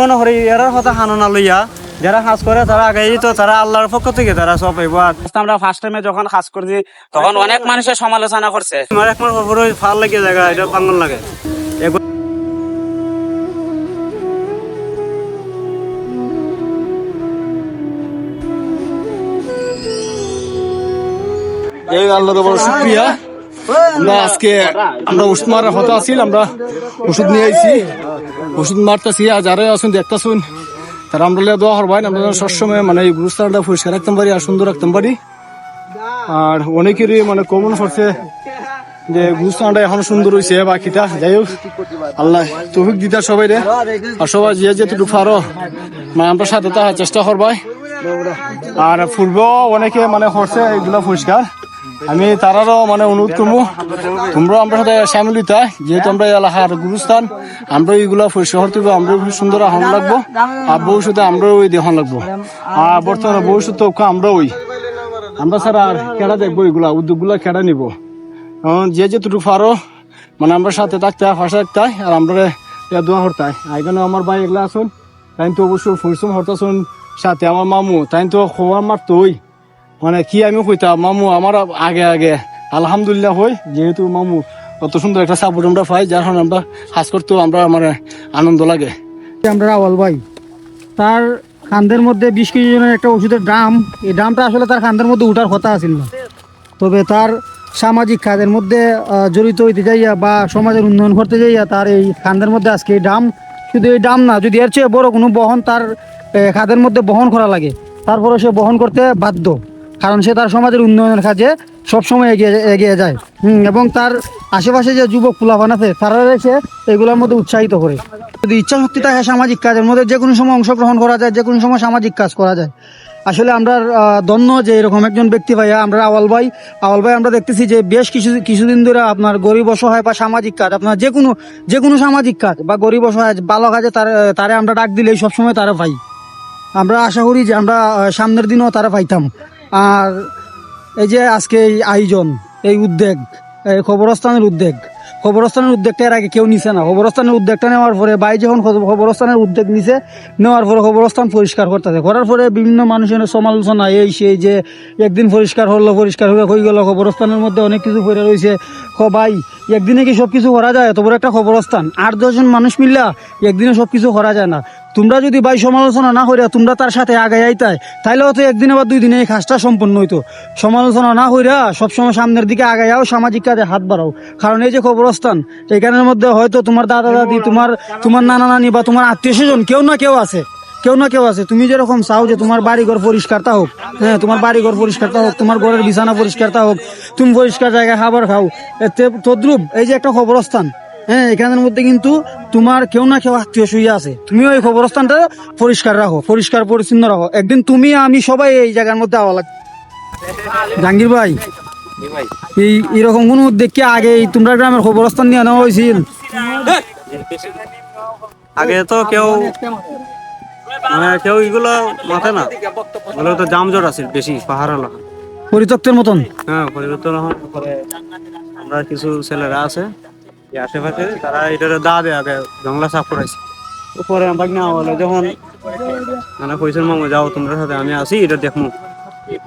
মনে করি এর কথা হাননা লইয়া। যারা কাজ করে তারা আগে তো তারা আল্লাহর পক্ষ থেকে তারা সব পাইব আমরা ফার্স্ট টাইমে যখন কাজ করছি তখন অনেক মানুষের সমালোচনা করছে। আমার এক মাস পরে ফাল লাগে জায়গা এটা পাঙ্গল লাগে। এই আল্লাহর বড় শুক্রিয়া আমরা আজকে আমরা ওষুধ মারার হতা আছি, আমরা ওষুধ নিয়ে আইছি। ওষুধ মারতেছি, আর যারা আসুন দেখতেছুন, তারা আমরা দোয়া করবেন। আমরা যেন সবসময় মানে এই গুরুস্থানটা পরিষ্কার রাখতে পারি আর সুন্দর রাখতে পারি। আর অনেকেরই মানে কমন করছে যে গুরুস্থানটা এখন সুন্দর হয়েছে বাকিটা। যাই হোক, আল্লাহ তৌফিক দিতা সবাই রে আর সবাই যে যেটুকু পারো মানে আমরা সাথে চেষ্টা করবাই। আর পূর্ব অনেকে মানে করছে, এগুলা পরিষ্কার। আমি তারারও মানে অনুরোধ করব। তোমরাও আমরা সাথে সামিল হইতা যেহেতু আমরা এলাকার গুরুস্থান আমরা এইগুলা করতে হবে আমরা সুন্দর আহন লাগবো আর ভবিষ্যতে আমরাও ওই দেখন লাগবো আর বর্তমানে ভবিষ্যতে আমরা ওই। আমরা ছাড়া আর কেডা দেখব এগুলা উদ্যোগগুলা কেডা নিব? যে যেটুকু পারো মানে আমরা সাথে থাকতে হয় থাকতে হয়, আর আমরা দোয়া করতে হয়। এখানে আমার ভাই এগুলা আসুন তাই তো অবশ্যই পরিশ্রম হরতাছুন সাথে আমার মামু, তাই তো খোয়া মারতো তোই মানে কি আমি কইতাম, মামু, আমার আগে আগে। আলহামদুলিল্লাহ হই, যেহেতু মামু অত সুন্দর একটা সাপোর্ট আমরা পাই, যার কারণে আমরা কাজ করতেও আমরা আমার আনন্দ লাগে। আমরা রাওয়াল ভাই, তার খান্দের মধ্যে বিশ কেজি জনের একটা ওষুধের ড্রাম এই ড্রামটা আসলে তার খান্দের মধ্যে উঠার কথা আছিল না। তবে তার সামাজিক কাজের মধ্যে জড়িত হইতে যাইয়া বা সমাজের উন্নয়ন করতে যাইয়া তার এই খান্দের মধ্যে আজকে এই ড্রাম শুধু এই ড্রাম না, যদি এর চেয়ে বড় কোনো বহন তার খাদের মধ্যে বহন করা লাগে তারপরে সে বহন করতে বাধ্য। কারণ সে তার সমাজের উন্নয়নের কাজে সবসময় এগিয়ে এগিয়ে যায়। এবং তার আশেপাশে যে যুবক পুলাফান আছে, তারা সে এগুলোর মধ্যে উৎসাহিত করে। যদি ইচ্ছা শক্তি থাকে সামাজিক কাজের মধ্যে, যে কোনো সময় অংশগ্রহণ করা যায়, যে কোনো সময় সামাজিক কাজ করা যায়। আসলে আমরা ধন্য যে এরকম একজন ব্যক্তি ভাইয়া, আমরা আওয়াল ভাই। আওয়াল ভাই, আমরা দেখতেছি যে বেশ কিছু কিছুদিন ধরে আপনার গরিব অসহায় বা সামাজিক কাজ, আপনার যে কোনো যে কোনো সামাজিক কাজ বা গরিব অসহায় ভালো কাজে তার, তারে আমরা ডাক দিলেই সবসময় তারা পাই আমরা আশা করি যে আমরা সামনের দিনও তারা পাইতাম। আর এই যে আজকে এই আয়োজন, এই উদ্যোগ, এই খবরস্থানের উদ্যোগ খবরস্থানের উদ্যোগটা এর আগে কেউ নিছে না। খবরস্থানের উদ্যোগটা নেওয়ার পরে বাই যখন খবরস্থানের উদ্যোগ নিছে, নেওয়ার পরে খবরস্থান পরিষ্কার করতেছে। করার পরে বিভিন্ন মানুষের সমালোচনা, এই সেই যে একদিন পরিষ্কার হলো, পরিষ্কার হয়ে হয়ে গেল খবরস্থানের মধ্যে অনেক কিছু পড়ে রয়েছে। ভাই, একদিনে কি সব কিছু করা যায়? এত বড় একটা খবরস্থান আট দশজন মানুষ মিললা, একদিনে সব কিছু করা যায় না। তোমরা যদি ভাই সমালোচনা না করিয়া তোমরা তার সাথে আগে আইতাই তাইলে হয়তো একদিনে বা দুই দিনে এই কাজটা সম্পন্ন হইতো। সমালোচনা না কইরা সবসময় সামনের দিকে আগাইয়াও সামাজিক কাজে হাত বাড়াও। কারণ এই যে খবরস্থান এখানের মধ্যে হয়তো তোমার দাদা দাদি, তোমার তোমার নানা নানি বা তোমার আত্মীয় স্বজন কেউ না কেউ আছে, কেউ না কেউ আছে। তুমি যেরকম চাও যে তোমার বাড়ি ঘর পরিষ্কারটা হোক হ্যাঁ তোমার বাড়ি ঘর পরিষ্কারটা হোক, তোমার ঘরের বিছানা পরিষ্কারটা হোক, তুমি পরিষ্কার জায়গায় খাবার খাও। তদ্রুপ এই যে একটা খবরস্থান হ্যাঁ এখানের মধ্যে কিন্তু তোমার কেউ না কেউ আত্মীয় শুয়ে আছে। তুমিও ওই খবরস্থানটা পরিষ্কার রাখো পরিষ্কার পরিচ্ছন্ন রাখো। একদিন তুমি আমি সবাই এই জায়গার মধ্যে আওয়া জাহাঙ্গীর ভাই এই এরকম কোন কি আগে তোমরা গ্রামের খবরস্থান নিয়ে নেওয়া হয়েছিল? আগে তো কেউ মানে কেউ এগুলো মাথে না। ওগুলো তো জামজট আছে বেশি পাহাড় এলাকা পরিত্যক্তের মতন? হ্যাঁ হওয়ার আমরা কিছু ছেলেরা আছে। আশেপাশে তারা এটার দা দেয় আগে জঙ্গলা সাফ করাইছে। উপরে আমার না হলো যখন মানে কইছেন মামু যাও তোমরা সাথে আমি আছি এটা দেখমু।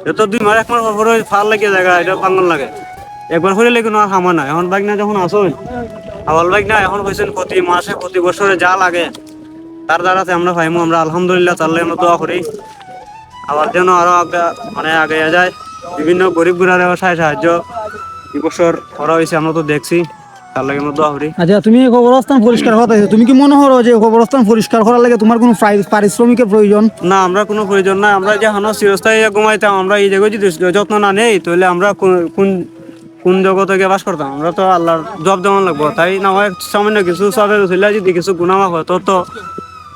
এটা তো দুই মাস এক মাস পরে ফাল লাগে জায়গা এটা পাঙ্গল লাগে। একবার হলে লেগে আর হামা না এখন বাইক না যখন আসুন আওয়াল বাইক না এখন কইছেন প্রতি মাসে প্রতি বছরে যা লাগে তার দ্বারাতে আমরা পাইমু। আমরা আলহামদুলিল্লাহ তার লাগে আমরা দোয়া করি। আবার যেন আরও আগে- মানে আগে যায়। বিভিন্ন গরিব গুড়ারে সাহায্য এই বছর করা হয়েছে আমরা তো দেখছি। আচ্ছা তুমি কবরস্থান পরিষ্কার করতেছো তুমি কি মনে যে কবরস্থান পরিষ্কার করার লাগে তোমার কোনো পারিশ্রমিকের প্রয়োজন? না আমরা কোনো প্রয়োজন না। আমরা যে হানো চিরস্থায়ী ঘুমাইতাম আমরা এই জায়গায় যদি যত্ন না নেই তাহলে আমরা কোন- কোন কোন জগতে গিয়ে বাস করতাম। আমরা তো আল্লাহর জব দেওয়ান লাগবো। তাই না হয় সামান্য কিছু সবের যদি কিছু গুণামা হয় তো তো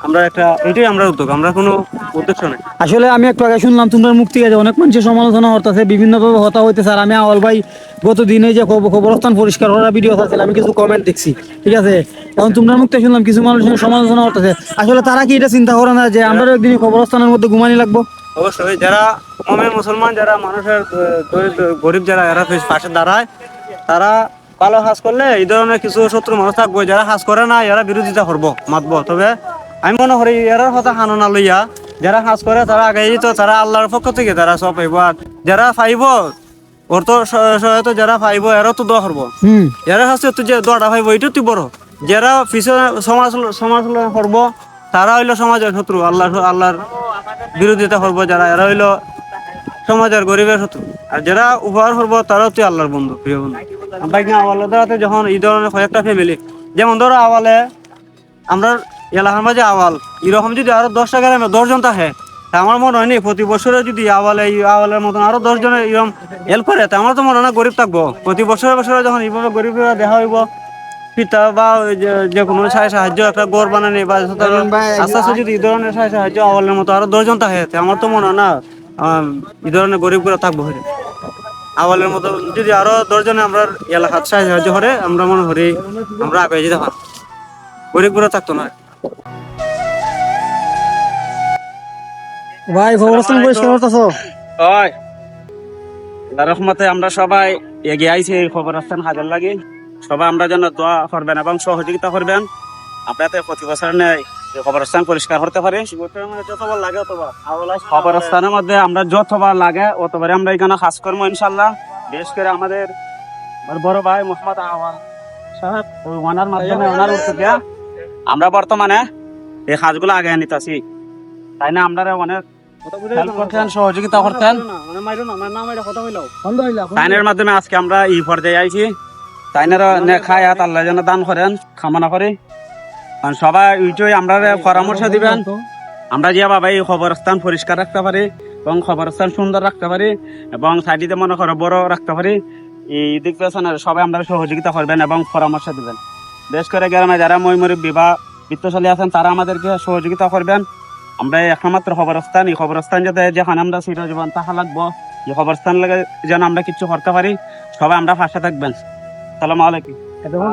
আমরা একটা এটাই আমরা উদ্যোগ আমরা কোনো উদ্দেশ্য নেই। আসলে আমি একটু আগে শুনলাম তোমার থেকে অনেক মানুষের সমালোচনা হতেছে বিভিন্নভাবে হতা হইতেছে। আর আমি আওয়াল ভাই গত দিনে যে খবরস্থান পরিষ্কার করার ভিডিও আছে আমি কিছু কমেন্ট দেখছি ঠিক আছে? এখন তোমার থেকে শুনলাম কিছু মানুষের সমালোচনা হতেছে আসলে তারা কি এটা চিন্তা করে না যে আমরা একদিন খবরস্থানের মধ্যে ঘুমানি লাগবো? অবশ্যই যারা মমের মুসলমান যারা মানুষের গরিব যারা এরা পাশে দাঁড়ায় তারা ভালো কাজ করলে এই ধরনের কিছু শত্রু মানুষ থাকবে যারা কাজ করে না এরা বিরোধিতা করব মাতবো। তবে আমি মনে করি এর কথা হানো না লইয়া যারা কাজ করে তারা আগে তো তারা আল্লাহর পক্ষ থেকে তারা সব পাইব। আর যারা পাইব ওর তো সহায়তা যারা পাইব এরও তো দোয়া করব। হুম। যারা কাছে তো যে দোয়াটা পাইব এটা তুই বড়। যারা পিছনে সমাজ সমাজ করব তারা হইল সমাজের শত্রু আল্লাহ আল্লাহর বিরোধিতা করব যারা এরা হইল সমাজের গরিবের শত্রু। আর যারা উপহার করব তারাও তুই আল্লাহর বন্ধু প্রিয় বন্ধু। বাইক না যখন এই ধরনের কয়েকটা ফ্যামিলি যেমন ধরো আওয়ালে আমরা এলাকার মাঝে আওয়াল। এরকম যদি আরও দশটা গ্রামে দশজন থাকে আমার মনে হয়নি প্রতি বছরে যদি আওয়ালে এই আওয়ালের মতন আরও দশ জনের এরকম হেল্প করে তা আমার তো মনে হয় না গরিব থাকব। প্রতি বছরে বছরে যখন এইভাবে গরিবরা দেখা হইব পিতা বা যে- কোনো সাহায্য সাহায্য একটা গড় বানানি বা আস্তে আস্তে যদি এই ধরনের সাহায্য সাহায্য আওয়ালের মতো আরও দশজন থাকে তা আমার তো মনে হয় না এই ধরনের গরিবগুলো থাকব হরে। আওয়ালের মতো যদি আরও দশজনে আমরা এলাকার সাহায্য সাহায্য করে আমরা মনে করি আমরা আগে যেতে পারব। গরিবগুলো থাকতো না ভাই খবরস্থান ওই আল্লাহর রহমতে আমরা সবাই এগিয়ে আইছি এই খবর আসছেন হাজার লাগে। সবাই আমরা যেন দোয়া করবেন এবং সহযোগিতা করবেন। আপনাদের প্রতি বছর নেই যে কবরস্থান পরিষ্কার করতে পারি। যতবার লাগে অতবার আওয়ালা কবরস্থানের মধ্যে আমরা যতবার লাগে অতবারে আমরা এখানে কাজ করব ইনশাল্লাহ বিশেষ করে আমাদের বড় ভাই মোহাম্মদ আওয়াল সাহেব ওনার মাধ্যমে ওনার উদ্যোগে আমরা বর্তমানে এই কাজগুলো আগে নিতেছি। তাই না? আমরা অনেক সহযোগিতা করতেন। তাইনের মাধ্যমে আজকে আমরা এই পর্যায়ে আইছি। তাইনেরও নে খায় হাত আল্লাহ যেন দান করেন, কামনা করি। কারণ সবাই ওইটাই আমরা পরামর্শ দিবেন। আমরা যে বাবা এই খবরস্থান পরিষ্কার রাখতে পারি এবং খবরস্থান সুন্দর রাখতে পারি এবং সাইডিতে মনে করো বড় রাখতে পারি। এই দিক পেছনে সবাই আমরা সহযোগিতা করবেন এবং পরামর্শ দিবেন। বেশ করে গ্রামে যারা ময়মুরী বিবাহ বৃত্তশালী আছেন তারা আমাদেরকে সহযোগিতা করবেন। আমরা একমাত্র খবরস্থান এই খবরস্থান যাতে যেখানে আমরা চিরজীবন থাকা লাগবো এই খবরস্থান লাগে যেন আমরা কিছু করতে পারি। সবাই আমরা পাশে থাকবেন। সালাম আলাইকুম।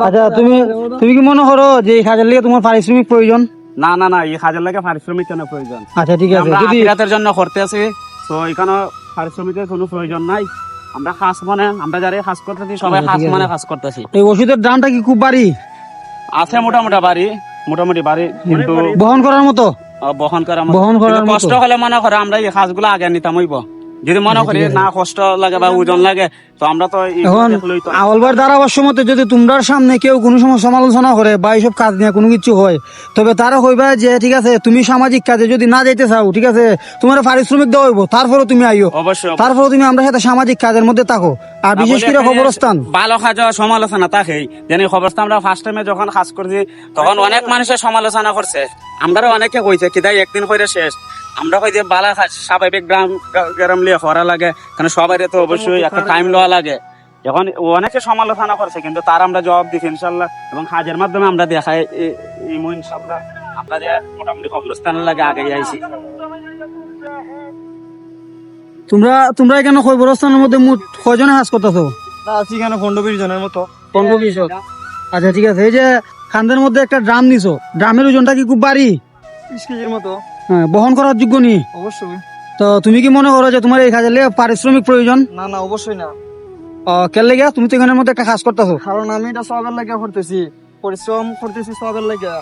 আচ্ছা তুমি তুমি কি মনে করো যে এই কাজের লিগে তোমার পারিশ্রমিক প্রয়োজন? না না না এই কাজের লাগে পারিশ্রমিক কেন প্রয়োজন। আচ্ছা ঠিক আছে যদি আখিরাতের জন্য করতে আছি তো এখানে পারিশ্রমিকের কোনো প্রয়োজন নাই। আমরা খাস মানে আমরা যারা কাজ করতেছি সবাই আচ্ছা, খাস। মনে কাজ করতেছি। এই ওষুধের দামটা কি খুব বাড়ি? আছে মোটামুটি বাড়ি মোটামুটি বাড়ি কিন্তু বহন করার মতো? বহন করা বহন করার কষ্ট হলে মনে করে আমরা এই কাজগুলো আগে নিতাম হইব? যদি মনে করি না কষ্ট লাগে বা ওজন লাগে তো আমরা তো এখন আওয়ালবার ধারাভাষ্য মতে যদি সামনে কেউ কোনো সময় সমালোচনা করে বা এইসব কাজ নিয়ে কোনো কিছু হয় তবে তারা কইবা যে ঠিক আছে তুমি সামাজিক কাজে যদি না চাও ঠিক আছে তোমার পারিশ্রমিক দেওয়া হইব তারপরে তুমি আইও। অবশ্যই তারপরে তুমি আমরা সাথে সামাজিক কাজের মধ্যে থাকো। আর বিশেষ করে খবরস্থান ভালো কাজ সমালোচনা তাকেই যেন খবরস্থান আমরা ফার্স্ট টাইমে যখন কাজ করছি তখন অনেক মানুষের সমালোচনা করছে। আমরা অনেকে কইছে কিদাই একদিন করে শেষ। আমরা কই যে বালা স্বাভাবিক গ্রাম গ্রাম লিয়ে করা লাগে কারণ সবাই তো অবশ্যই একটা টাইম লওয়া লাগে। এখন অনেকে সমালোচনা করছে কিন্তু তার আমরা জবাব দিচ্ছি ইনশাল্লাহ এবং কাজের মাধ্যমে আমরা দেখাই মো ইনশাল্লাহ আমরা যে মোটামুটি খবরস্থানের লাগে আগে আইছি। তোমরা তোমরা এখানে খবরস্থানের মধ্যে মোট কয়জনে কাজ করতেছো? আছি কেন পনেরো বিশ জনের মতো। পনেরো বিশ আচ্ছা ঠিক আছে। এই যে খান্দের মধ্যে একটা ড্রাম নিছো ড্রামের ওজনটা কি খুব বাড়ি? বিশ কেজির মতো। বহন করার যোগ্য নি? অবশ্যই। তো তুমি কি মনে করো যে তোমার এই কাজের লেগে পারিশ্রমিক প্রয়োজন? না না অবশ্যই না। কেন লেগে তুমি তো এখানের মধ্যে একটা কাজ করতেছো। কারণ আমি এটা সবের লাগে করতেছি। পরিশ্রম করতেছি সবের লাগে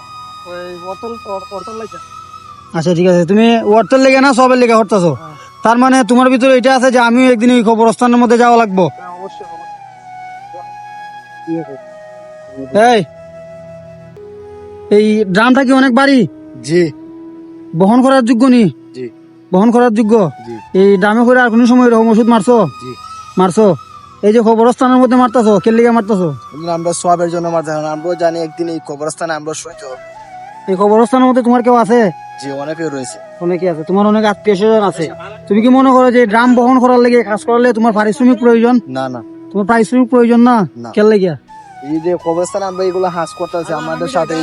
ওই অতল অতল লাগে আচ্ছা ঠিক আছে। তুমি ওয়ার্তের লেগে না সবের লেগে করতেছো? তার মানে তোমার ভিতরে এটা আছে যে আমিও একদিন এই খবরস্থানের মধ্যে যাওয়া লাগবো? অবশ্যই। এই এই ড্রামটা কি অনেক বাড়ি? জি। বহন করার যোগ্য নি? বহন করার যোগ্য? এই ড্রামে করে আর কোনো সময় এরকম ওষুধ মারছো? মারছো? এই যে খবরস্থানের মধ্যে মারতেছো কে লেগে মারতেছো? আমরা সবের জন্য মারতে আমরাও জানি একদিন এই কবরস্থানে আমরা সইতে এই খবরস্থানের মধ্যে তোমার কেউ আছে? জি অনেকে রয়েছে। অনেকে আছে। তোমার অনেক আত্মীয় স্বজন আছে। তুমি কি মনে করো যে ড্রাম বহন করার লেগে কাজ করলে তোমার পারিশ্রমিক প্রয়োজন? না না। তোমার পারিশ্রমিক প্রয়োজন না। কেন লেগে এই যে কবরস্থানে আমরা এগুলো হাস করতেছি। আমাদের সাথে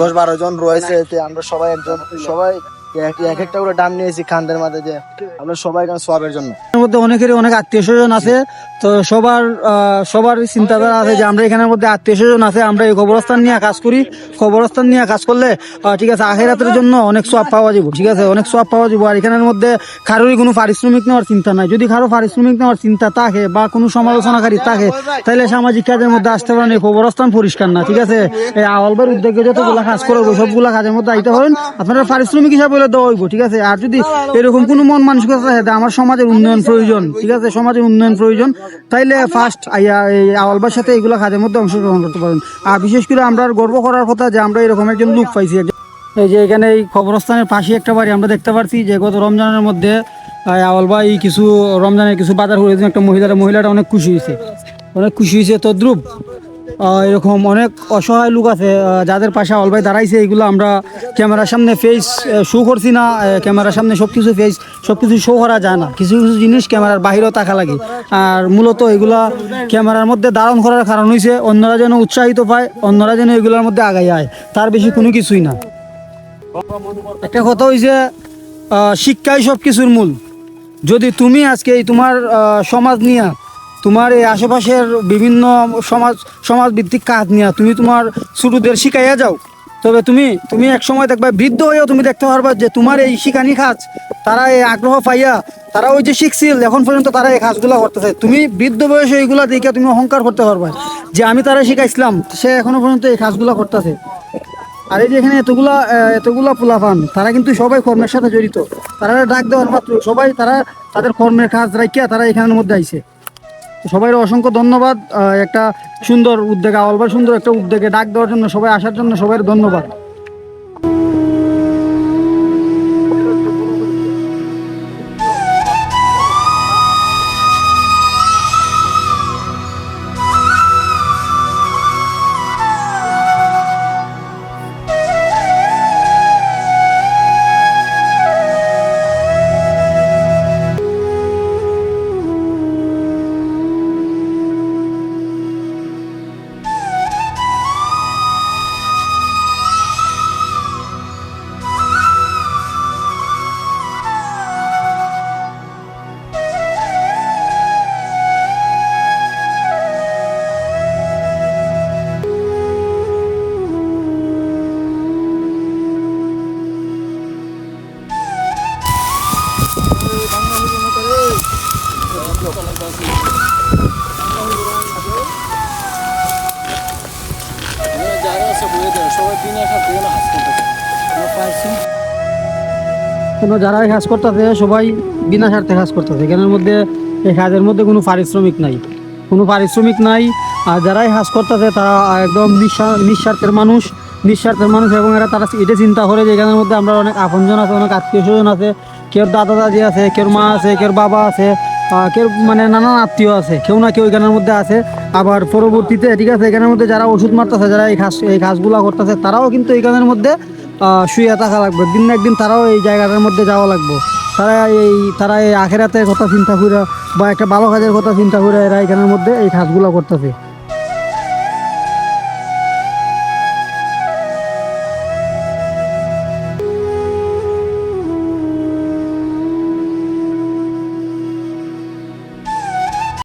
দশ বারো জন রয়েছে। আমরা সবাই একজন সবাই এক- এক একটা করে নিয়েছি খানদের যে আমরা সবাই জন্য। মধ্যে অনেকেরই অনেক আত্মীয় স্বজন আছে, তো সবার সবার চিন্তাধারা আছে যে আমরা এখানের মধ্যে আত্মীয় স্বজন আছে, আমরা এই কবরস্থান নিয়ে কাজ করি। কবরস্থান নিয়ে কাজ করলে ঠিক আছে, আখেরাতের জন্য অনেক পাওয়া ঠিক আছে, অনেক পাওয়া আর এখানের মধ্যে কারোরই কোনো পারিশ্রমিক নেওয়ার চিন্তা নাই। যদি কারও পারিশ্রমিক নেওয়ার চিন্তা থাকে বা কোনো সমালোচনাকারী থাকে তাহলে সামাজিক কাজের মধ্যে আসতে পারেন, এই কবরস্থান পরিষ্কার না, ঠিক আছে? এই আওয়ালবার উদ্যোগে যতগুলা কাজ করব সবগুলা কাজের মধ্যে আইতে পারেন। আপনারা পারিশ্রমিক হিসাবে হলে দেওয়া হইব ঠিক আছে? আর যদি এরকম কোনো মন মানসিকতা থাকে আমার সমাজের উন্নয়ন প্রয়োজন ঠিক আছে? সমাজের উন্নয়ন প্রয়োজন। তাইলে ফার্স্ট আইয়া এই আওয়ালবার সাথে এগুলো কাজের মধ্যে অংশগ্রহণ করতে পারেন। আর বিশেষ করে আমরা গর্ব করার কথা যে আমরা এরকম একজন লোক পাইছি। এই যে এখানে এই কবরস্থানের পাশে একটা বাড়ি আমরা দেখতে পারছি যে গত রমজানের মধ্যে আওয়াল ভাই কিছু রমজানের কিছু বাজার করে একটা মহিলাটা মহিলাটা অনেক খুশি হয়েছে। অনেক খুশি হয়েছে তদ্রুপ। এরকম অনেক অসহায় লোক আছে যাদের পাশে ভাই দাঁড়াইছে, এগুলো আমরা ক্যামেরার সামনে ফেস শো করছি না ক্যামেরার সামনে সব কিছু ফেস সব কিছু শো করা যায় না। কিছু কিছু জিনিস ক্যামেরার বাহিরেও তাকা লাগে। আর মূলত এগুলা ক্যামেরার মধ্যে ধারণ করার কারণ হয়েছে অন্যরা যেন উৎসাহিত পায়, অন্যরা যেন এগুলোর মধ্যে আগাই যায় তার বেশি কোনো কিছুই না। একটা কথা হয়েছে শিক্ষাই সব কিছুর মূল। যদি তুমি আজকে তোমার সমাজ নিয়ে তোমার এই আশেপাশের বিভিন্ন সমাজ সমাজ ভিত্তিক কাজ নিয়ে তুমি তোমার ছোটদের শিখাইয়া যাও। তবে তুমি তুমি এক সময় দেখবা বৃদ্ধ হয়েও তুমি দেখতে পারবা যে তোমার এই শিখানি কাজ, তারা এই আগ্রহ পাইয়া, তারা ওই যে শিখছিল, এখন পর্যন্ত তারা এই কাজগুলো করতেছে। তুমি বৃদ্ধ বয়সে এইগুলা দেখে তুমি অহংকার করতে পারবা যে আমি তারা শিখাইছিলাম, সে এখনও পর্যন্ত এই কাজগুলো করতেছে। আর এই যে এখানে এতগুলা এতগুলা পোলাপান, তারা কিন্তু সবাই কর্মের সাথে জড়িত। তারা ডাক দেওয়ার মাত্র সবাই তারা তাদের কর্মের কাজ রাখিয়া তারা এখানের মধ্যে আইছে। সবাই অসংখ্য ধন্যবাদ একটা সুন্দর উদ্যোগে আওয়ালবার সুন্দর একটা উদ্যোগে ডাক দেওয়ার জন্য সবাই আসার জন্য সবাই ধন্যবাদ। কোনো যারা কাজ করতেছে, সবাই বিনা স্বার্থে কাজ করতেছে। এখানের মধ্যে, এই কাজের মধ্যে কোনো পারিশ্রমিক নাই। কোনো পারিশ্রমিক নাই, আর যারাই কাজ করতেছে, তারা একদম নিঃস্বা- নিঃস্বার্থের মানুষ। নিঃস্বার্থের মানুষ এবং এরা তারা এটা চিন্তা করে যে এখানের মধ্যে আমরা অনেক আপনজন আছে, অনেক আত্মীয় স্বজন আছে। কেউ দাদা দাদি আছে, কেউ মা আছে, কেউ বাবা আছে কেউ মানে নানান আত্মীয় আছে। কেউ না কেউ এখানের মধ্যে আছে। আবার পরবর্তীতে ঠিক আছে, এখানের মধ্যে যারা ওষুধ মারতেছে, যারা এই ঘাস এই ঘাসগুলা করতেছে, তারাও কিন্তু এখানের মধ্যে শুয়ে থাকা লাগবে। দিন না একদিন তারাও এই জায়গাটার মধ্যে যাওয়া লাগবে। তারা এই তারা এই আখেরাতের কথা চিন্তা করে বা একটা ভালো কাজের কথা চিন্তা করে এরা এখানের মধ্যে এই কাজগুলো করতেছে।